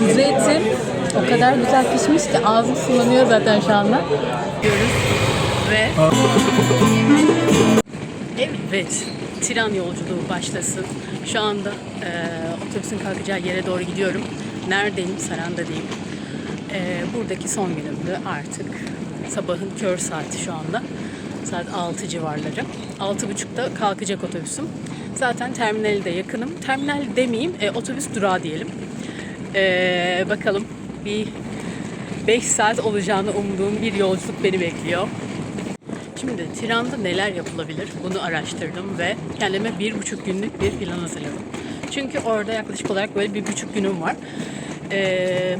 Kuzu eti o kadar güzel pişmiş ki ağzım sulanıyor zaten şu anda. Diyoruz ve Evet, tren yolculuğu başlasın. Şu anda eee, otobüsün kalkacağı yere doğru gidiyorum. Neredeyim? Saranda'dayım. Eee buradaki son günümdü artık. Sabahın kör saati şu anda. Saat 6 civarları. 6.30'da kalkacak otobüsüm. Zaten terminali de yakınım. Terminal demeyeyim, e, otobüs durağı diyelim. Eee, bakalım bir 5 saat olacağını umduğum bir yolculuk beni bekliyor. Şimdi Tiran'da neler yapılabilir bunu araştırdım ve kendime bir buçuk günlük bir plan hazırladım. Çünkü orada yaklaşık olarak böyle bir buçuk günüm var. Ee,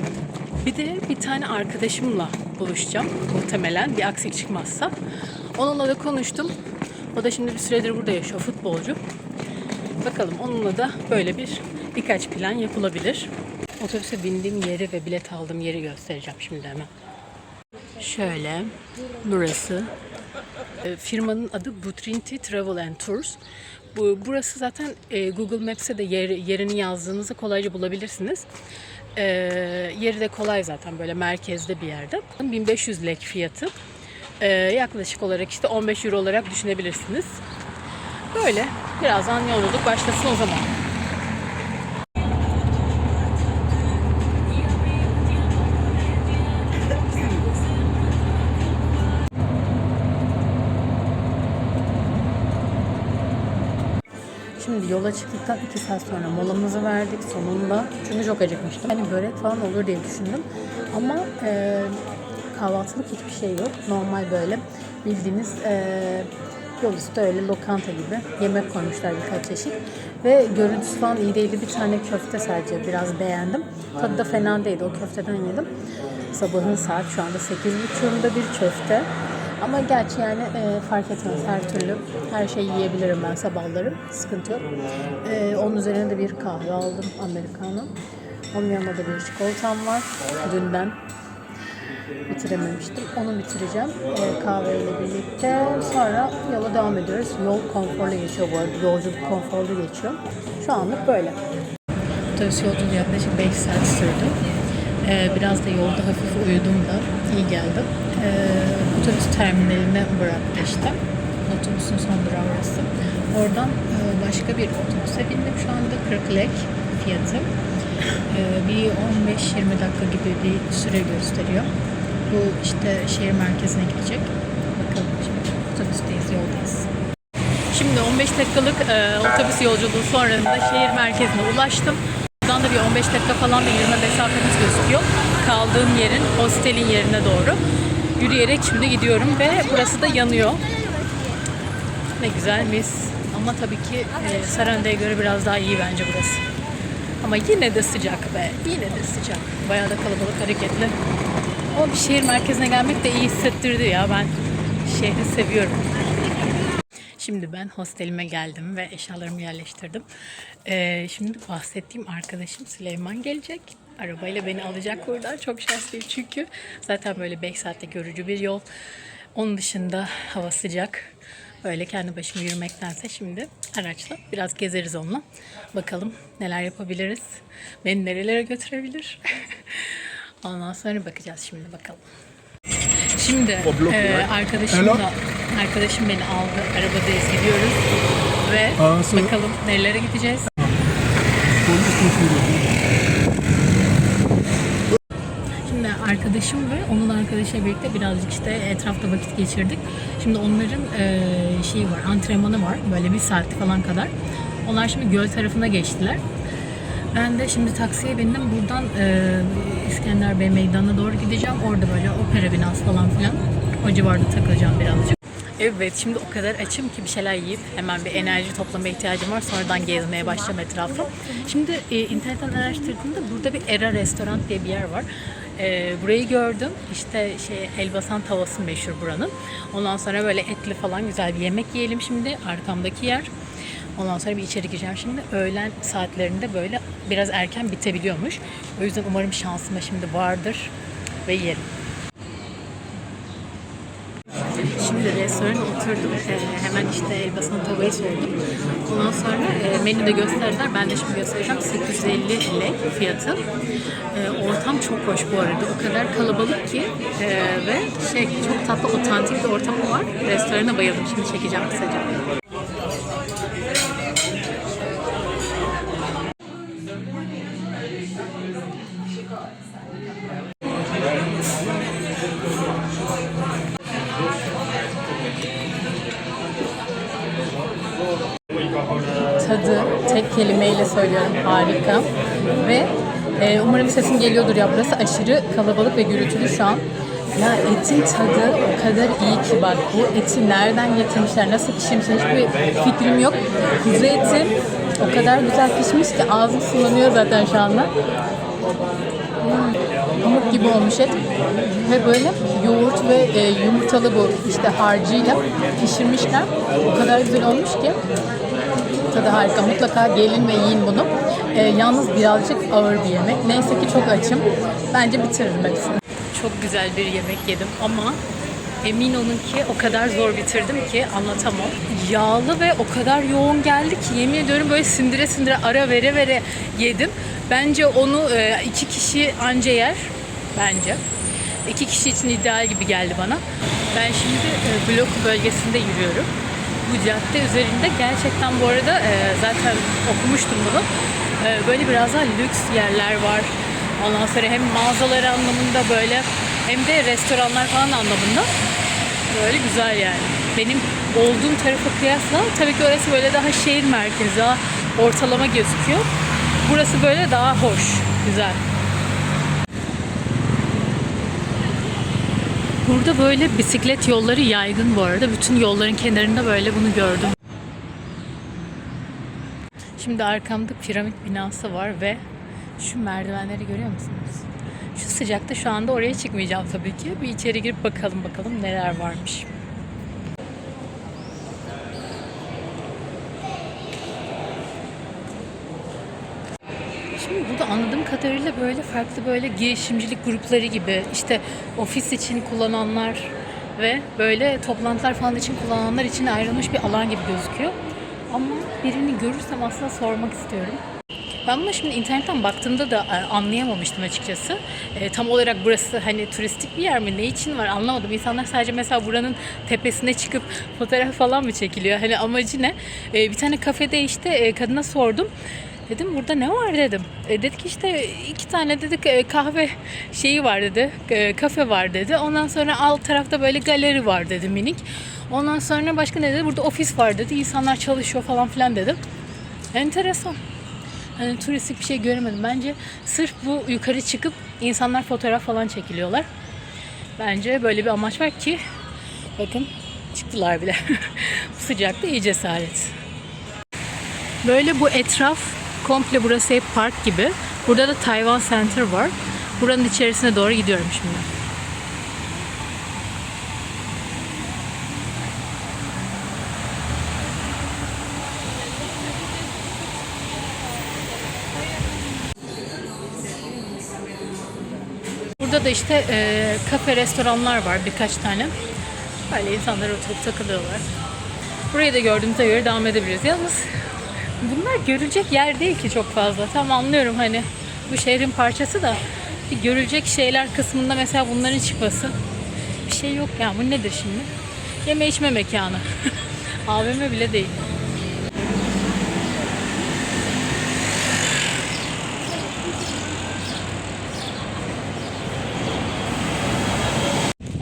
bir de bir tane arkadaşımla buluşacağım muhtemelen bir aksilik çıkmazsa. Onunla da konuştum. O da şimdi bir süredir burada yaşıyor futbolcu. Bakalım onunla da böyle bir birkaç plan yapılabilir. Otobüse bindiğim yeri ve bilet aldığım yeri göstereceğim şimdi hemen. Şöyle burası e, firmanın adı Butrinti Travel and Tours. Bu burası zaten e, Google Maps'e de yer, yerini yazdığınızda kolayca bulabilirsiniz. E, yeri de kolay zaten böyle merkezde bir yerde. 1500 lek fiyatı. E, yaklaşık olarak işte 15 euro olarak düşünebilirsiniz. Böyle birazdan yolculuk başlasın o zaman. Şimdi yola çıktıktan 2 saat sonra molamızı verdik sonunda. Çünkü çok acıkmıştım. Hani börek falan olur diye düşündüm. Ama e, kahvaltılık hiçbir şey yok. Normal böyle bildiğiniz e, yol üstü öyle lokanta gibi yemek koymuşlar birkaç çeşit. Ve görüntüsü falan iyi değildi. Bir tane köfte sadece biraz beğendim. Tadı da fena değildi. O köfteden yedim. Sabahın saat şu anda 8.30'unda bir köfte. Ama gerçi yani e, fark etmez her türlü. Her şeyi yiyebilirim ben sabahları. Sıkıntı yok. E, onun üzerine de bir kahve aldım. Americano. Onun yanında da bir çikolatam var. Dünden bitirememiştim. Onu bitireceğim e, kahveyle birlikte. Sonra yola devam ediyoruz. Yol konforlu geçiyor bu arada. Yolculuk konforlu geçiyor. Şu anlık böyle. Otobüs yolculuğu yaklaşık 5 saat sürdü. Ee, biraz da yolda hafif uyudum da iyi geldi. Ee, otobüs terminaline bıraktı işte. Otobüsün son durağı orası. Oradan e, başka bir otobüse bindim şu anda 40 lek fiyatı. Ee, bir 15-20 dakika gibi bir süre gösteriyor. Bu işte şehir merkezine gidecek. Bakalım şimdi otobüsteyiz, yoldayız. Şimdi 15 dakikalık e, otobüs yolculuğu sonrasında şehir merkezine ulaştım. Buradan da bir 15 dakika falan bir yürüme mesafemiz gözüküyor. Kaldığım yerin, hostelin yerine doğru. Yürüyerek şimdi gidiyorum ve burası da yanıyor. Ne güzel mis. Ama tabii ki e, Saranda'ya göre biraz daha iyi bence burası. Ama yine de sıcak be. Yine de sıcak. Bayağı da kalabalık, hareketli. Ama bir şehir merkezine gelmek de iyi hissettirdi ya. Ben şehri seviyorum. Şimdi ben hostelime geldim ve eşyalarımı yerleştirdim. Ee, şimdi bahsettiğim arkadaşım Süleyman gelecek. Arabayla beni alacak buradan. Çok şanslıyım çünkü zaten böyle 5 saatte görücü bir yol. Onun dışında hava sıcak. Böyle kendi başıma yürümektense şimdi araçla biraz gezeriz onunla. Bakalım neler yapabiliriz. Beni nerelere götürebilir. Ondan sonra bakacağız şimdi bakalım. Şimdi e, arkadaşım Hello. da arkadaşım beni aldı. Arabadayız gidiyoruz ve bakalım nerelere gideceğiz. Şimdi arkadaşım ve onun arkadaşıyla birlikte birazcık işte etrafta vakit geçirdik. Şimdi onların e, şeyi var, antrenmanı var. Böyle bir saat falan kadar. Onlar şimdi göl tarafına geçtiler. Ben de şimdi taksiye bindim. Buradan e, İskender Bey Meydanı'na doğru gideceğim. Orada böyle opera binası falan filan. O civarda takılacağım birazcık. Evet şimdi o kadar açım ki bir şeyler yiyip hemen bir enerji toplamaya ihtiyacım var. Sonradan gezmeye başlayacağım etrafı. Şimdi e, internetten araştırdığımda burada bir Era Restoran diye bir yer var. E, burayı gördüm. İşte şey Elbasan tavası meşhur buranın. Ondan sonra böyle etli falan güzel bir yemek yiyelim şimdi. Arkamdaki yer. Ondan sonra bir içeri gireceğim şimdi. Öğlen saatlerinde böyle biraz erken bitebiliyormuş. O yüzden umarım şansıma şimdi vardır ve yerim. Şimdi oturuyorum. Oturdum. Ee, hemen işte Elbasan tavayı sordum. Ondan sonra e, menü de gösterdiler. Ben de şimdi göstereceğim. 850 lek fiyatı. Ee, ortam çok hoş bu arada. O kadar kalabalık ki e, ve şey çok tatlı otantik bir ortamı var. Restorana bayıldım. Şimdi çekeceğim kısaca. Kelimeyle söylüyorum harika ve e, umarım sesim geliyordur ya burası aşırı kalabalık ve gürültülü şu an. Ya etin tadı o kadar iyi ki bak bu eti nereden getirmişler, nasıl pişirmişler hiçbir fikrim yok. Kuzu eti o kadar güzel pişmiş ki ağzım sulanıyor zaten şu anda. Hmm, Pamuk gibi olmuş et ve böyle yoğurt ve e, yumurtalı bu işte harcıyla pişirmişler. O kadar güzel olmuş ki Tadı harika. Mutlaka gelin ve yiyin bunu. Ee, yalnız birazcık ağır bir yemek. Neyse ki çok açım. Bence bitiririm hepsini. Çok güzel bir yemek yedim ama emin olun ki o kadar zor bitirdim ki anlatamam. Yağlı ve o kadar yoğun geldi ki yemin ediyorum böyle sindire sindire ara vere vere yedim. Bence onu e, iki kişi anca yer. Bence. İki kişi için ideal gibi geldi bana. Ben şimdi e, blok bölgesinde yürüyorum bu cadde üzerinde gerçekten bu arada e, zaten okumuştum bunu. E, böyle biraz daha lüks yerler var. Ondan sonra hem mağazaları anlamında böyle hem de restoranlar falan anlamında böyle güzel yani. Benim olduğum tarafa kıyasla tabii ki orası böyle daha şehir merkezi, daha ortalama gözüküyor. Burası böyle daha hoş, güzel. Burada böyle bisiklet yolları yaygın bu arada. Bütün yolların kenarında böyle bunu gördüm. Şimdi arkamda piramit binası var ve şu merdivenleri görüyor musunuz? Şu sıcakta şu anda oraya çıkmayacağım tabii ki. Bir içeri girip bakalım bakalım neler varmış. Şimdi burada anladığım kadarıyla böyle farklı böyle girişimcilik grupları gibi işte ofis için kullananlar ve böyle toplantılar falan için kullananlar için ayrılmış bir alan gibi gözüküyor. Ama birini görürsem aslında sormak istiyorum. Ben buna şimdi internetten baktığımda da e, anlayamamıştım açıkçası. E, tam olarak burası hani turistik bir yer mi? Ne için var anlamadım. İnsanlar sadece mesela buranın tepesine çıkıp fotoğraf falan mı çekiliyor? Hani amacı ne? E, bir tane kafede işte e, kadına sordum. Dedim burada ne var dedim. E, dedi ki işte iki tane dedik e, kahve şeyi var dedi. E, kafe var dedi. Ondan sonra alt tarafta böyle galeri var dedi minik. Ondan sonra başka ne dedi? Burada ofis var dedi. İnsanlar çalışıyor falan filan dedim. Enteresan. Hani turistik bir şey göremedim. Bence sırf bu yukarı çıkıp insanlar fotoğraf falan çekiliyorlar. Bence böyle bir amaç var ki bakın çıktılar bile. bu sıcakta iyi cesaret. Böyle bu etraf komple burası hep park gibi. Burada da Taiwan Center var. Buranın içerisine doğru gidiyorum şimdi. Burada da işte e, kafe, restoranlar var birkaç tane. Böyle insanlar oturup takılıyorlar. Burayı da gördüğümüze göre devam edebiliriz. Yalnız bunlar görülecek yer değil ki çok fazla. Tam anlıyorum hani bu şehrin parçası da görülecek şeyler kısmında mesela bunların çıkması bir şey yok ya. Bu nedir şimdi? Yeme içme mekanı. AVM bile değil.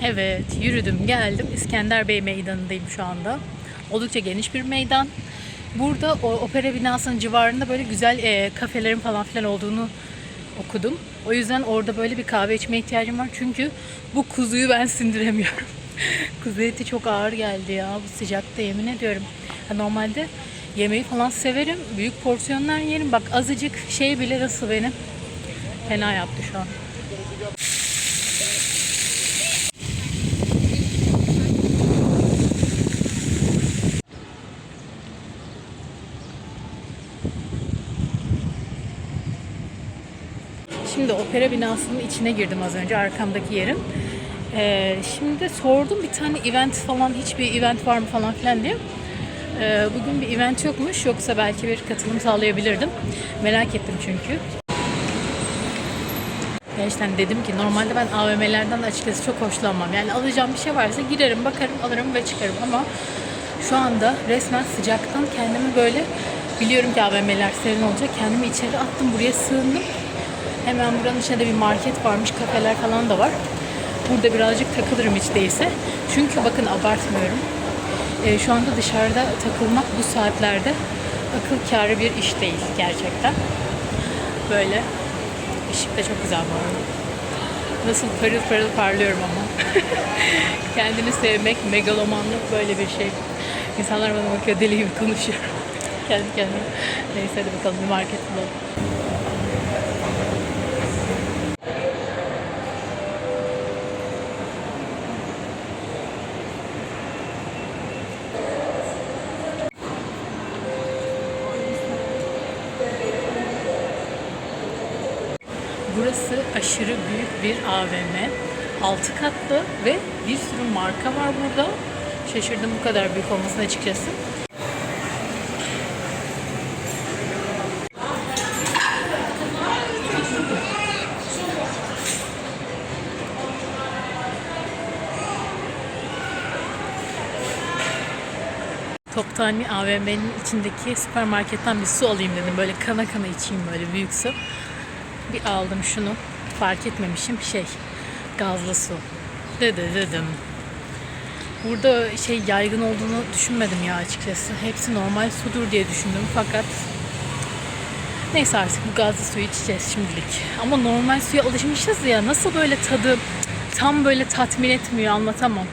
Evet, yürüdüm, geldim. İskender Bey Meydanı'ndayım şu anda. Oldukça geniş bir meydan. Burada o opera binasının civarında böyle güzel e, kafelerin falan filan olduğunu okudum. O yüzden orada böyle bir kahve içme ihtiyacım var. Çünkü bu kuzuyu ben sindiremiyorum. Kuzu eti çok ağır geldi ya bu sıcakta yemin ediyorum. Ha, normalde yemeği falan severim. Büyük porsiyonlar yerim. Bak azıcık şey bile nasıl benim. Fena yaptı şu an. Şimdi opera binasının içine girdim az önce arkamdaki yerin. Ee, şimdi sordum bir tane event falan hiçbir event var mı falan filan diye. Ee, bugün bir event yokmuş yoksa belki bir katılım sağlayabilirdim. Merak ettim çünkü. Gerçekten dedim ki normalde ben AVM'lerden açıkçası çok hoşlanmam. Yani alacağım bir şey varsa girerim, bakarım, alırım ve çıkarım ama şu anda resmen sıcaktan kendimi böyle biliyorum ki AVM'ler serin olacak. Kendimi içeri attım, buraya sığındım. Hemen buranın içinde bir market varmış, kafeler falan da var. Burada birazcık takılırım hiç değilse. Çünkü bakın abartmıyorum. Ee, şu anda dışarıda takılmak bu saatlerde akıl kârı bir iş değil gerçekten. Böyle Işık da çok güzel bu arada. Nasıl parıl parıl parlıyorum ama. Kendini sevmek, megalomanlık böyle bir şey. İnsanlar bana bakıyor deli gibi konuşuyor. Kendi kendime. Neyse hadi bakalım bir market bulalım. Burası aşırı büyük bir AVM. 6 katlı ve bir sürü marka var burada. Şaşırdım bu kadar büyük olmasına açıkçası. Toptani AVM'nin içindeki süpermarketten bir su alayım dedim. Böyle kana kana içeyim böyle büyük su. Bir aldım şunu. Fark etmemişim şey. Gazlı su. Dı dedim. Burada şey yaygın olduğunu düşünmedim ya açıkçası. Hepsi normal sudur diye düşündüm fakat neyse artık bu gazlı suyu içeceğiz şimdilik. Ama normal suya alışmışız ya nasıl böyle tadı tam böyle tatmin etmiyor anlatamam.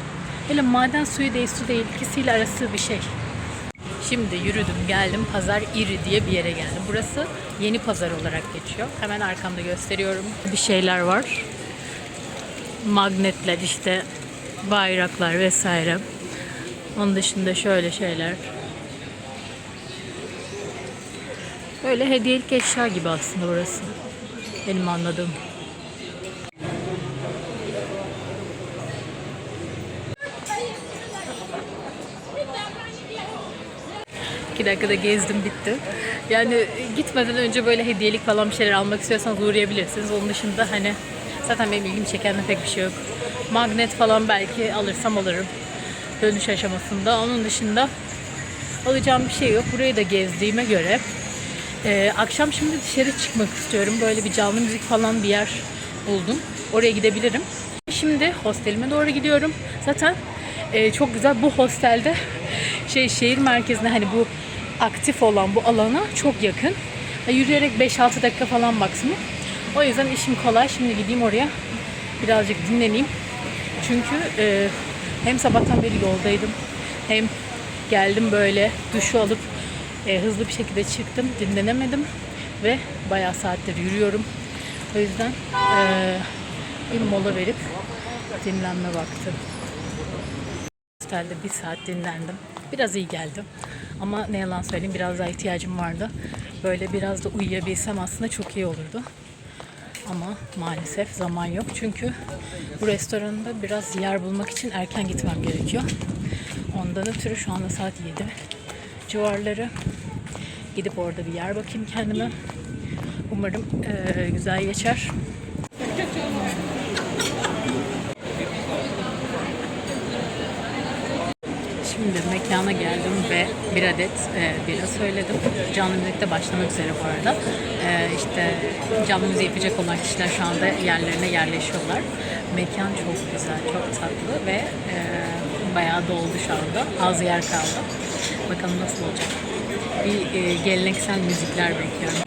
Hele maden suyu değil su değil ikisiyle arası bir şey. Şimdi yürüdüm geldim pazar iri diye bir yere geldim. Burası yeni pazar olarak geçiyor. Hemen arkamda gösteriyorum. Bir şeyler var. Magnetler işte bayraklar vesaire. Onun dışında şöyle şeyler. Böyle hediyelik eşya gibi aslında burası. Benim anladığım. İki dakikada gezdim bitti. Yani gitmeden önce böyle hediyelik falan bir şeyler almak istiyorsanız uğrayabilirsiniz. Onun dışında hani zaten benim ilgimi çeken de pek bir şey yok. Magnet falan belki alırsam alırım. Dönüş aşamasında. Onun dışında alacağım bir şey yok. Burayı da gezdiğime göre e, akşam şimdi dışarı çıkmak istiyorum. Böyle bir canlı müzik falan bir yer buldum. Oraya gidebilirim. Şimdi hostelime doğru gidiyorum. Zaten e, çok güzel bu hostelde şey şehir merkezine hani bu aktif olan bu alana çok yakın. Yürüyerek 5-6 dakika falan maksimum. O yüzden işim kolay. Şimdi gideyim oraya. Birazcık dinleneyim. Çünkü e, hem sabahtan beri yoldaydım. Hem geldim böyle duşu alıp e, hızlı bir şekilde çıktım. Dinlenemedim. Ve bayağı saattir yürüyorum. O yüzden e, bir mola verip dinlenme vakti. Hostelde bir saat dinlendim. Biraz iyi geldi. Ama ne yalan söyleyeyim biraz daha ihtiyacım vardı. Böyle biraz da uyuyabilsem aslında çok iyi olurdu. Ama maalesef zaman yok. Çünkü bu restoranda biraz yer bulmak için erken gitmem gerekiyor. Ondan ötürü şu anda saat 7 civarları. Gidip orada bir yer bakayım kendime. Umarım eee, güzel geçer. Şimdi mekana geldim ve bir adet e, bira söyledim. Canlı müzikte başlamak üzere bu arada. E, işte canlı müziği yapacak olan kişiler şu anda yerlerine yerleşiyorlar. Mekan çok güzel, çok tatlı ve e, bayağı doldu şu anda. Az yer kaldı. Bakalım nasıl olacak. Bir e, geleneksel müzikler bekliyorum.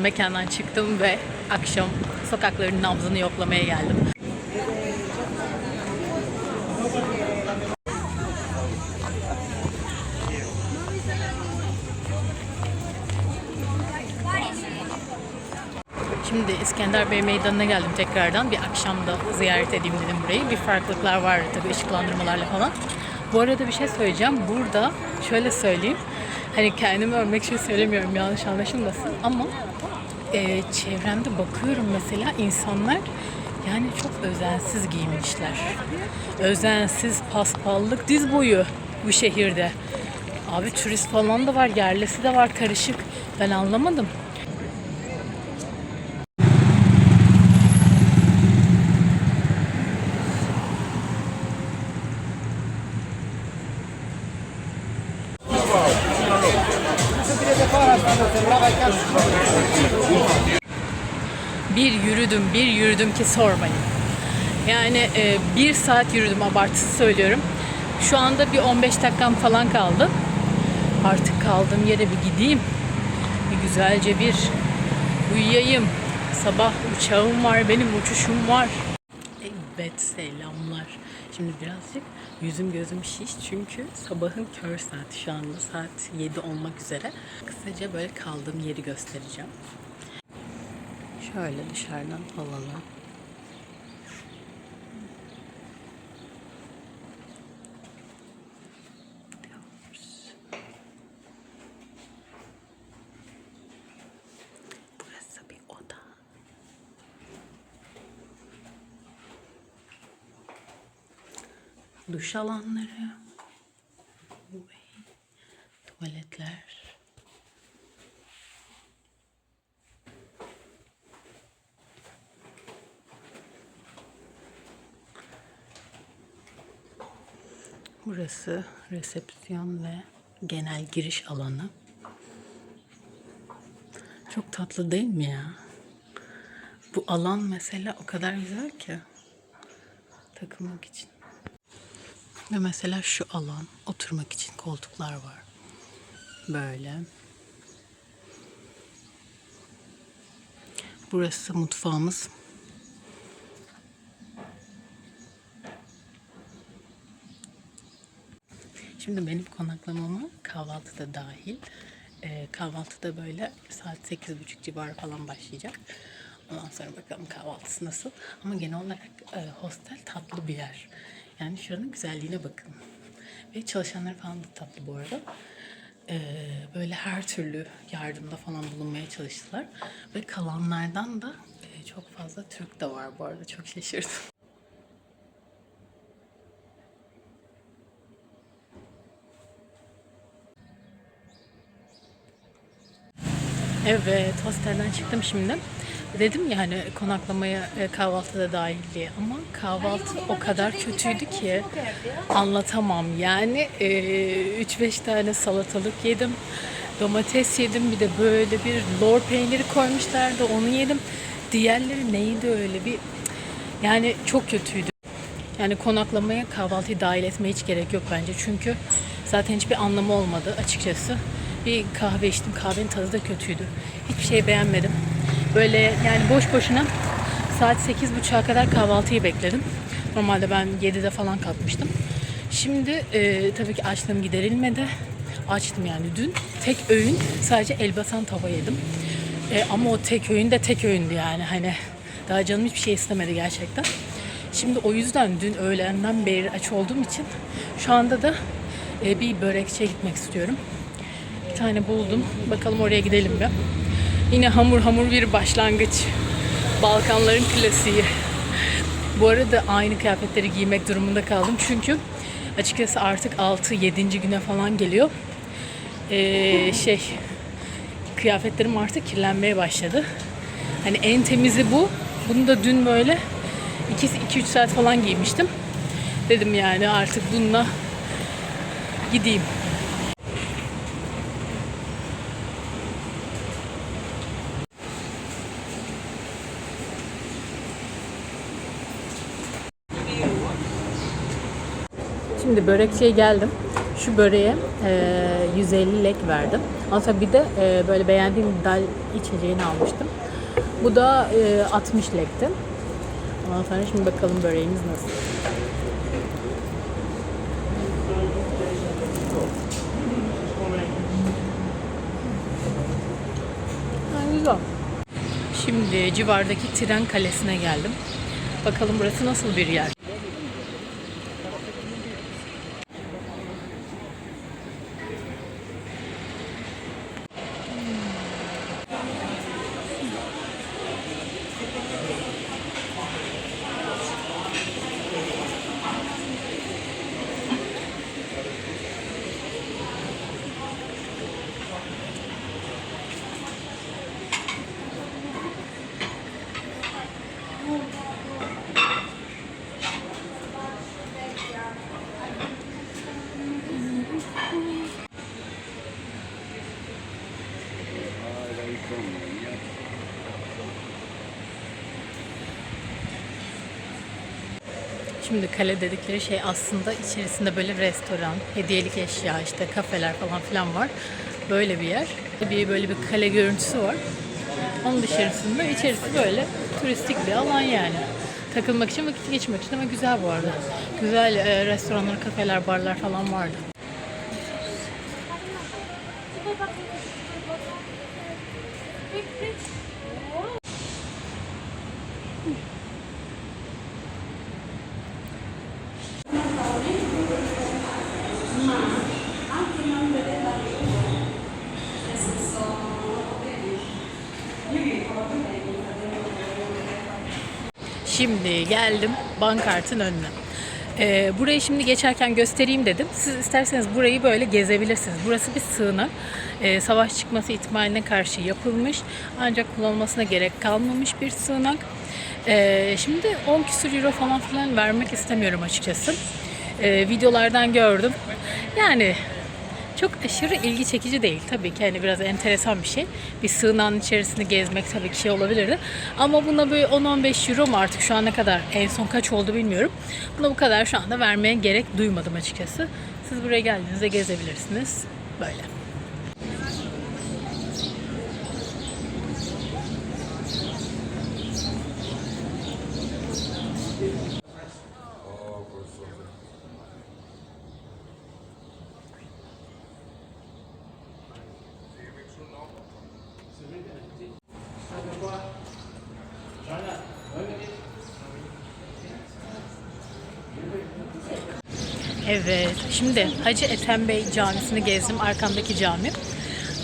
Mekandan çıktım ve akşam sokakların nabzını yoklamaya geldim. Şimdi İskender Bey Meydanı'na geldim tekrardan. Bir akşamda ziyaret edeyim dedim burayı. Bir farklılıklar var tabii ışıklandırmalarla falan. Bu arada bir şey söyleyeceğim. Burada şöyle söyleyeyim. Hani kendimi övmek için söylemiyorum yanlış anlaşılmasın ama e, çevremde bakıyorum mesela insanlar yani çok özensiz giyinmişler. Özensiz paspallık diz boyu bu şehirde. Abi turist falan da var, yerlisi de var karışık. Ben anlamadım. Yürüdüm, bir yürüdüm ki sormayın. Yani e, bir saat yürüdüm abartısı söylüyorum. Şu anda bir 15 dakikam falan kaldı. Artık kaldığım yere bir gideyim. Bir güzelce bir uyuyayım. Sabah uçağım var, benim uçuşum var. Evet selamlar. Şimdi birazcık yüzüm gözüm şiş çünkü sabahın kör saati şu anda saat 7 olmak üzere. Kısaca böyle kaldığım yeri göstereceğim. Şöyle dışarıdan alalım. Duş alanları. Tuvaletler. Burası resepsiyon ve genel giriş alanı. Çok tatlı değil mi ya? Bu alan mesela o kadar güzel ki takılmak için. Ve mesela şu alan oturmak için koltuklar var. Böyle. Burası mutfağımız. Şimdi benim konaklamama kahvaltı da dahil. Ee, kahvaltı da böyle saat 8.30 civarı falan başlayacak. Ondan sonra bakalım kahvaltısı nasıl. Ama genel olarak e, hostel tatlı bir yer. Yani şuranın güzelliğine bakın. Ve çalışanlar falan da tatlı bu arada. Ee, böyle her türlü yardımda falan bulunmaya çalıştılar. Ve kalanlardan da e, çok fazla Türk de var bu arada. Çok şaşırdım. Evet, hostelden çıktım şimdi. Dedim ya hani konaklamaya e, kahvaltı da dahil diye ama kahvaltı o kadar kötüydü ki anlatamam. Yani e, 3-5 tane salatalık yedim, domates yedim, bir de böyle bir lor peyniri koymuşlardı onu yedim. Diğerleri neydi öyle bir yani çok kötüydü. Yani konaklamaya kahvaltıyı dahil etmeye hiç gerek yok bence. Çünkü zaten hiçbir anlamı olmadı açıkçası. Bir kahve içtim. Kahvenin tadı da kötüydü. Hiçbir şey beğenmedim. Böyle yani boş boşuna saat 8.30'a kadar kahvaltıyı bekledim. Normalde ben 7'de falan kalkmıştım. Şimdi e, tabii ki açlığım giderilmedi. Açtım yani dün. Tek öğün sadece elbasan tava yedim. E, ama o tek öğün de tek öğündü yani. Hani daha canım hiçbir şey istemedi gerçekten. Şimdi o yüzden dün öğlenden beri aç olduğum için şu anda da e, bir börekçiye gitmek istiyorum. Tane buldum. Bakalım oraya gidelim mi? Yine hamur hamur bir başlangıç. Balkanların klasiği. Bu arada aynı kıyafetleri giymek durumunda kaldım. Çünkü açıkçası artık 6-7. güne falan geliyor. Ee, şey kıyafetlerim artık kirlenmeye başladı. Hani en temizi bu. Bunu da dün böyle 2-3 saat falan giymiştim. Dedim yani artık bununla gideyim. Şimdi börekçiye geldim. Şu böreğe e, 150 lek verdim. Tabii bir de e, böyle beğendiğim dal içeceğini almıştım. Bu da e, 60 lekti. Ondan sonra şimdi bakalım böreğimiz nasıl. Güzel. Şimdi civardaki Tren Kalesi'ne geldim. Bakalım burası nasıl bir yer. Şimdi kale dedikleri şey aslında içerisinde böyle restoran, hediyelik eşya, işte kafeler falan filan var. Böyle bir yer. Bir böyle bir kale görüntüsü var. Onun dışarısında içerisi böyle turistik bir alan yani. Takılmak için, vakit geçirmek için ama güzel bu arada. Güzel e, restoranlar, kafeler, barlar falan vardı. Şimdi geldim bankartın önüne. Ee, burayı şimdi geçerken göstereyim dedim. Siz isterseniz burayı böyle gezebilirsiniz. Burası bir sığınak. Ee, savaş çıkması ihtimaline karşı yapılmış. Ancak kullanılmasına gerek kalmamış bir sığınak. Ee, şimdi 10 küsur euro falan filan vermek istemiyorum açıkçası. Ee, videolardan gördüm. Yani çok aşırı ilgi çekici değil. Tabii ki hani biraz enteresan bir şey. Bir sığınağın içerisini gezmek tabii ki şey olabilirdi. Ama buna böyle 10-15 euro mu artık şu ana kadar en son kaç oldu bilmiyorum. Buna bu kadar şu anda vermeye gerek duymadım açıkçası. Siz buraya geldiğinizde gezebilirsiniz. Böyle. Evet. Şimdi Hacı Ethem Bey Camisi'ni gezdim. Arkamdaki cami.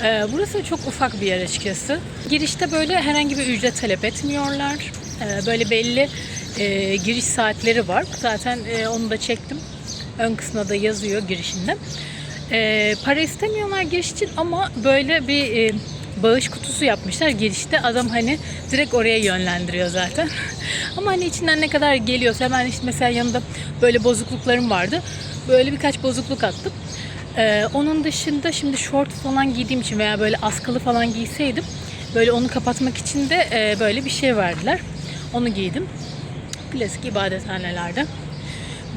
Ee, burası çok ufak bir yer açıkçası. Girişte böyle herhangi bir ücret talep etmiyorlar. Ee, böyle belli e, giriş saatleri var. Zaten e, onu da çektim. Ön kısmına da yazıyor girişinde. Ee, para istemiyorlar giriş için ama böyle bir e, bağış kutusu yapmışlar girişte. Adam hani direkt oraya yönlendiriyor zaten. Ama hani içinden ne kadar geliyorsa ben işte mesela yanında böyle bozukluklarım vardı. Böyle birkaç bozukluk attım. Ee, onun dışında şimdi short falan giydiğim için veya böyle askılı falan giyseydim böyle onu kapatmak için de e, böyle bir şey verdiler. Onu giydim. Klasik ibadethanelerde.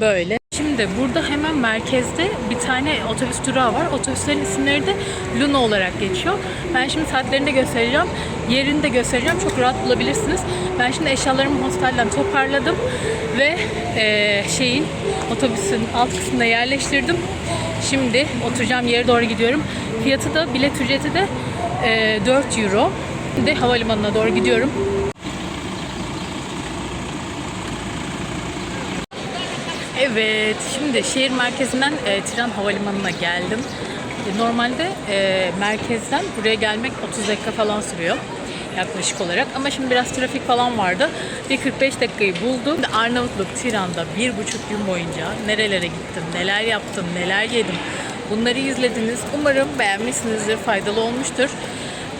Böyle. Şimdi burada hemen merkezde bir tane otobüs durağı var. Otobüslerin isimleri de Luna olarak geçiyor. Ben şimdi saatlerini de göstereceğim. Yerini de göstereceğim. Çok rahat bulabilirsiniz. Ben şimdi eşyalarımı hostelden toparladım ve eee, şeyin otobüsün alt kısmına yerleştirdim. Şimdi oturacağım yere doğru gidiyorum. Fiyatı da bilet ücreti de eee, 4 euro. Şimdi havalimanına doğru gidiyorum. Evet, şimdi şehir merkezinden e, Tiran Havalimanı'na geldim. E, Normalde e, merkezden buraya gelmek 30 dakika falan sürüyor yaklaşık olarak. Ama şimdi biraz trafik falan vardı. Bir 45 dakikayı buldum. Şimdi Arnavutluk Tiran'da bir buçuk gün boyunca nerelere gittim, neler yaptım, neler yedim. Bunları izlediniz. Umarım beğenmişsinizdir, faydalı olmuştur.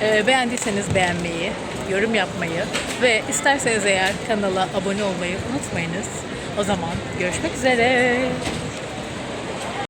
E, beğendiyseniz beğenmeyi, yorum yapmayı ve isterseniz eğer kanala abone olmayı unutmayınız. O zaman görüşmek üzere.